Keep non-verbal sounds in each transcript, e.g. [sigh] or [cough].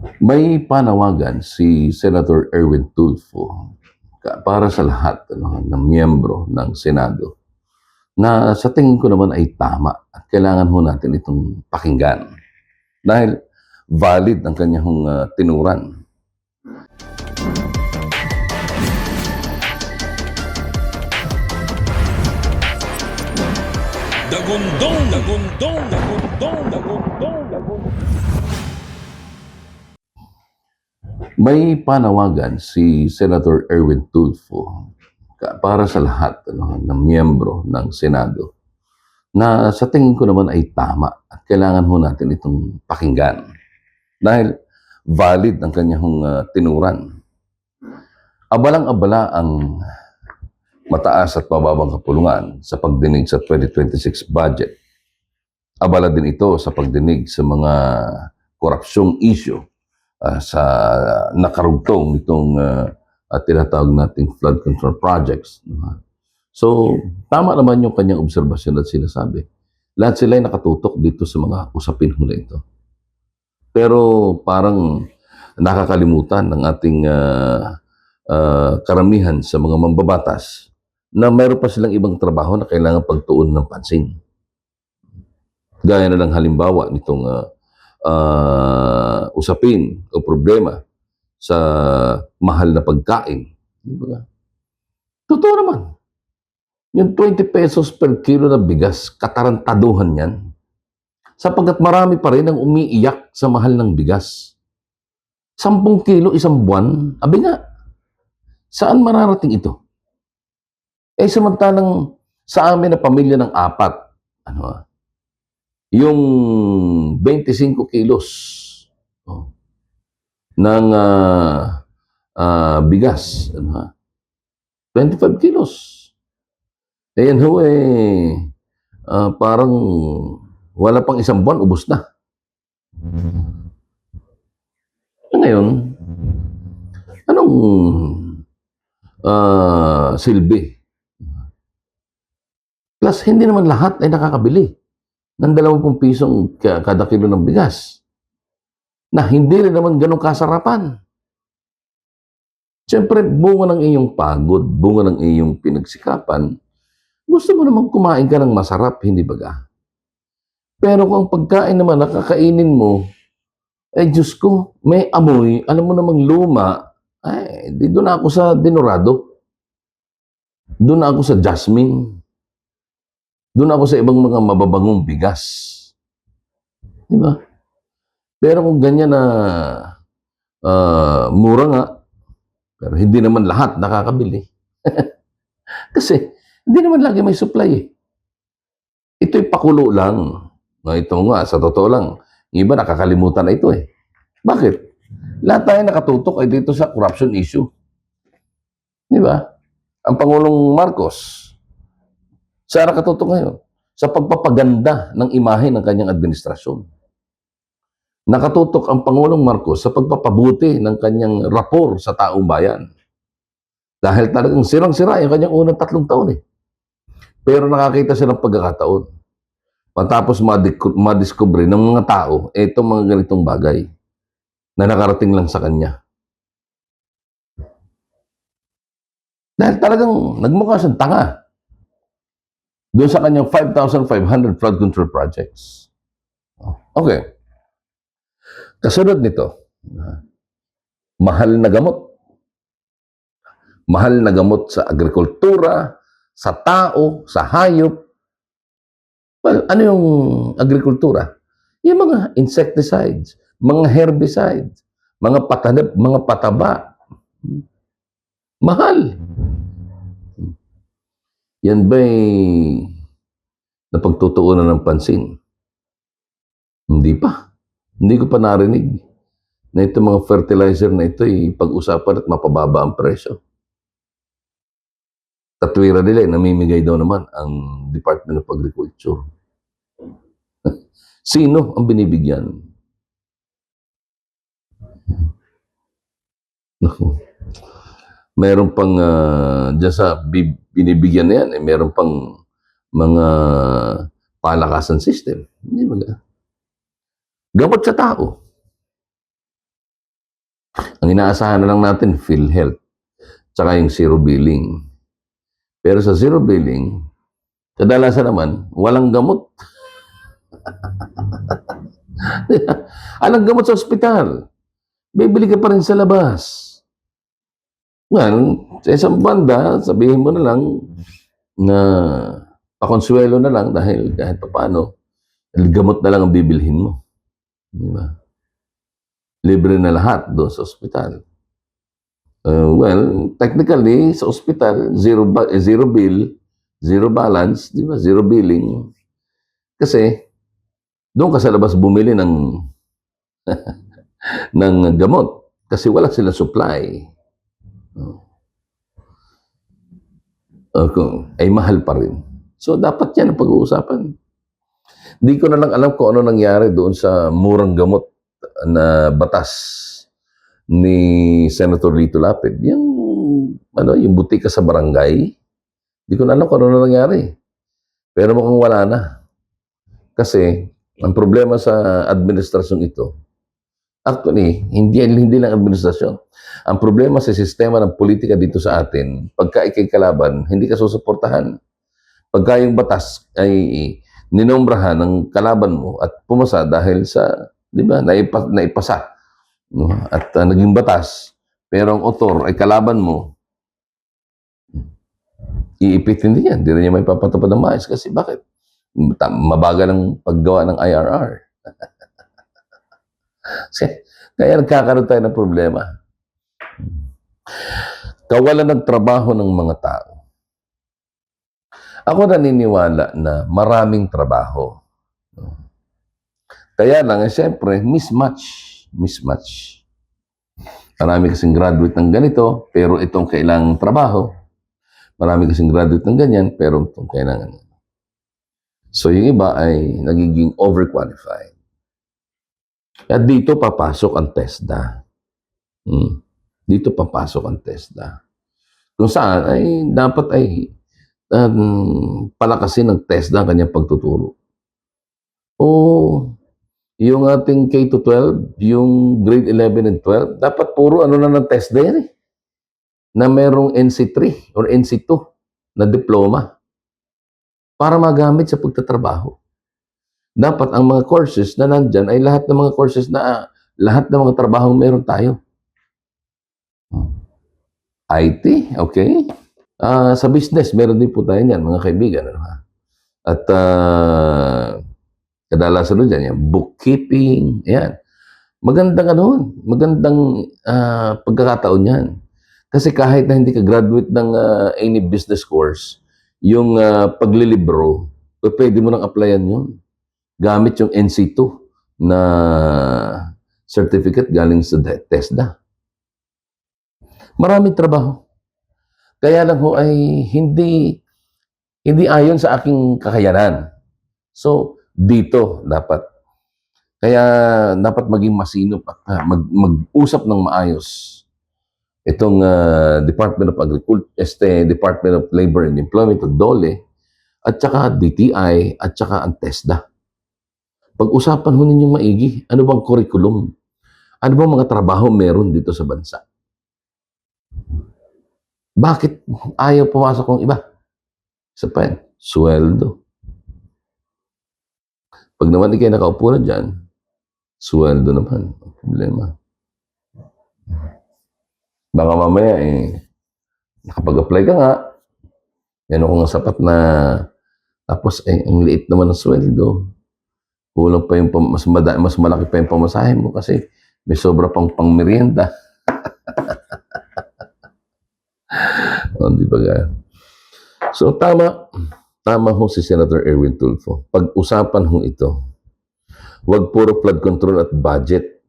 May panawagan si Senator Erwin Tulfo para sa lahat ano, ng miyembro ng Senado na sa tingin ko naman ay tama at kailangan ho natin itong pakinggan dahil valid ang kanyang uh, tinuran. Dagundong, dagundong, dagundong, dagundong, dagundong. May panawagan si Senator Erwin Tulfo para sa lahat ano, ng miyembro ng Senado na sa tingin ko naman ay tama at kailangan ho natin itong pakinggan dahil valid ang kanyang uh, tinuran. Abalang-abala ang mataas at mababang kapulungan sa pagdinig sa 2026 budget. Abala din ito sa pagdinig sa mga korupsyong issue ah, sa nakarugtong nitong uh, at tinatawag nating flood control projects. So, tama naman yung kanyang obserbasyon at sinasabi. Lahat sila ay nakatutok dito sa mga usapin ho na ito. Pero parang nakakalimutan ng ating ah, ah, karamihan sa mga mambabatas na mayroon pa silang ibang trabaho na kailangan pagtuon ng pansin. Gaya na lang halimbawa nitong ah, ah, usapin o problema sa mahal na pagkain. Di ba? Totoo naman. Yung 20 pesos per kilo na bigas, katarantaduhan yan. Sapagkat marami pa rin ang umiiyak sa mahal ng bigas. 10 kilo isang buwan, abi nga, saan mararating ito? Eh samantalang sa amin na pamilya ng apat, ano ah, yung 25 kilos oh, ng ah, ah, bigas, ano ah, 25 kilos. Eh yan ho eh, ah, parang wala pang isang buwan, ubos na. Ngayon, anong ah, silbi Plus, hindi naman lahat ay nakakabili ng 20 pisong ka- kada kilo ng bigas. Na hindi rin naman ganun kasarapan. Siyempre, bunga ng iyong pagod, bunga ng iyong pinagsikapan, gusto mo naman kumain ka ng masarap, hindi ba ga? Pero kung ang pagkain naman nakakainin mo, eh Diyos ko, may amoy, alam mo namang luma, ay, doon ako sa dinorado. Doon ako sa jasmine. Doon ako sa ibang mga mababangong bigas. Di ba? Pero kung ganyan na ah, mura nga, pero hindi naman lahat nakakabili. [laughs] Kasi hindi naman lagi may supply eh. Ito'y pakulo lang. No, ito nga, sa totoo lang, iba nakakalimutan na ito eh. Bakit? Lahat tayo nakatutok ay dito sa corruption issue. Di ba? Ang Pangulong Marcos, Saan nakatutok ngayon? Sa pagpapaganda ng imahe ng kanyang administrasyon. Nakatutok ang Pangulong Marcos sa pagpapabuti ng kanyang rapor sa taong bayan. Dahil talagang sirang-sira yung kanyang unang tatlong taon eh. Pero nakakita siya ng pagkakataon. Matapos madik- madiscover ng mga tao, itong mga ganitong bagay na nakarating lang sa kanya. Dahil talagang nagmukha siyang tanga doon sa kanyang 5,500 flood control projects. Okay. Kasunod nito, mahal na gamot. Mahal na gamot sa agrikultura, sa tao, sa hayop. Well, ano yung agrikultura? Yung mga insecticides, mga herbicides, mga patanib, mga pataba. Mahal. Yan ba'y napagtutuunan ng pansin? Hindi pa. Hindi ko pa narinig na itong mga fertilizer na ito ay pag-usapan at mapababa ang presyo. Tatwira nila, namimigay daw naman ang Department of Agriculture. [laughs] Sino ang binibigyan? Naku. Meron pang, uh, dyan sa bi- binibigyan na yan, eh, meron pang mga palakasan system. Hindi ba? Gamot sa tao. Ang inaasahan na lang natin, PhilHealth, tsaka yung zero billing. Pero sa zero billing, kadalasan naman, walang gamot. [laughs] Alang gamot sa ospital. Bibili ka pa rin sa labas. Well, sa isang banda, sabihin mo na lang na pakonsuelo na lang dahil kahit paano, gamot na lang ang bibilhin mo. Di ba? Libre na lahat doon sa ospital. Uh, well, technically, sa ospital, zero, eh, zero bill, zero balance, di ba? Zero billing. Kasi, doon ka sa labas bumili ng [laughs] ng gamot kasi wala silang supply. Kung- ay mahal pa rin. So, dapat yan ang pag-uusapan. Hindi ko na lang alam kung ano nangyari doon sa murang gamot na batas ni Senator Lito Lapid. Yung, ano, yung butika sa barangay. Hindi ko na alam kung ano na nangyari. Pero mukhang wala na. Kasi, ang problema sa administrasyon ito, actually, hindi, hindi lang administrasyon. Ang problema sa sistema ng politika dito sa atin, pagka ikay kalaban, hindi ka susuportahan. Pagka yung batas ay ninombrahan ng kalaban mo at pumasa dahil sa, di ba, naipa, naipasa. No? At uh, naging batas, pero ang otor ay kalaban mo, iipitin din yan. Hindi rin niya may papatupad ng maayos. Kasi bakit? Mabagal ang paggawa ng IRR. [laughs] Kaya nagkakaroon tayo ng problema. Kawalan ng trabaho ng mga tao. Ako naniniwala na maraming trabaho. Kaya lang, eh, siyempre, mismatch. Mismatch. Marami kasing graduate ng ganito, pero itong kailangang trabaho. Marami kasing graduate ng ganyan, pero itong kailangan. So, yung iba ay nagiging overqualified. At dito papasok ang TESDA. Hmm. Dito papasok ang TESDA. Kung saan ay dapat ay um, palakasin ng TESDA ang kanyang pagtuturo. O yung ating K-12, yung grade 11 and 12, dapat puro ano na ng TESDA yan eh. Na merong NC3 or NC2 na diploma para magamit sa pagtatrabaho dapat ang mga courses na nandyan ay lahat ng mga courses na ah, lahat ng mga trabaho meron tayo. IT, okay. Ah, sa business, meron din po tayo niyan, mga kaibigan. Ano, ha? At ah, kadalasan nun dyan, yan, bookkeeping, yan. Magandang ano, magandang ah, pagkakataon yan. Kasi kahit na hindi ka graduate ng ah, any business course, yung ah, paglilibro, pwede mo nang applyan yun gamit yung NC2 na certificate galing sa TESDA. Maraming trabaho. Kaya lang ho ay hindi hindi ayon sa aking kakayanan. So, dito dapat. Kaya dapat maging masinop at ah, mag, mag-usap ng maayos itong ah, Department of Agriculture, este Department of Labor and Employment, o DOLE, at saka DTI, at saka ang TESDA. Pag-usapan ho ninyong maigi, ano bang curriculum? Ano bang mga trabaho meron dito sa bansa? Bakit ayaw pumasok ng iba? Isa pa sweldo. Pag naman di kayo nakaupo na dyan, sweldo naman. Problema. Baka mamaya eh, nakapag-apply ka nga, yan ako nga sapat na, tapos eh, ang liit naman ng sweldo, kulang pa yung mas, mada, mas malaki pa yung pamasahe mo kasi may sobra pang pangmerienda. [laughs] o, di ba ga? So, tama. Tama ho si Senator Erwin Tulfo. Pag-usapan ho ito, wag puro flood control at budget.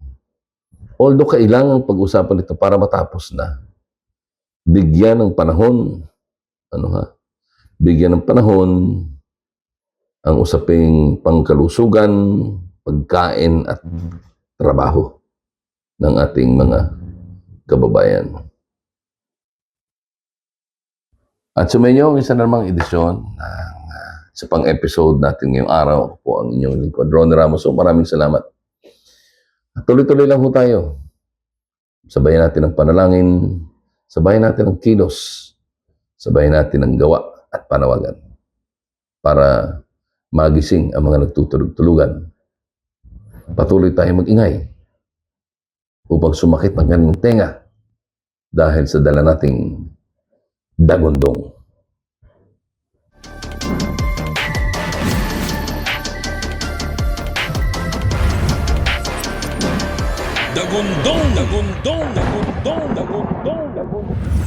Although kailangan pag-usapan ito para matapos na. Bigyan ng panahon, ano ha? Bigyan ng panahon ang usaping pangkalusugan, pagkain at trabaho ng ating mga kababayan. At sumainyo ang isa na namang edisyon ng ah, sa pang-episode natin ngayong araw. Po ang inyong lingkod, Ron Ramos. So maraming salamat. Tuloy-tuloy lang po tayo. Sabayan natin ang panalangin, sabayan natin ang kilos, sabayan natin ang gawa at panawagan para magising ang mga nagtutulog-tulugan. Patuloy tayong mag-ingay upang sumakit ang kanilang tenga dahil sa dala nating dagondong. Dagundong, dagundong, dagundong, dagundong, dagundong.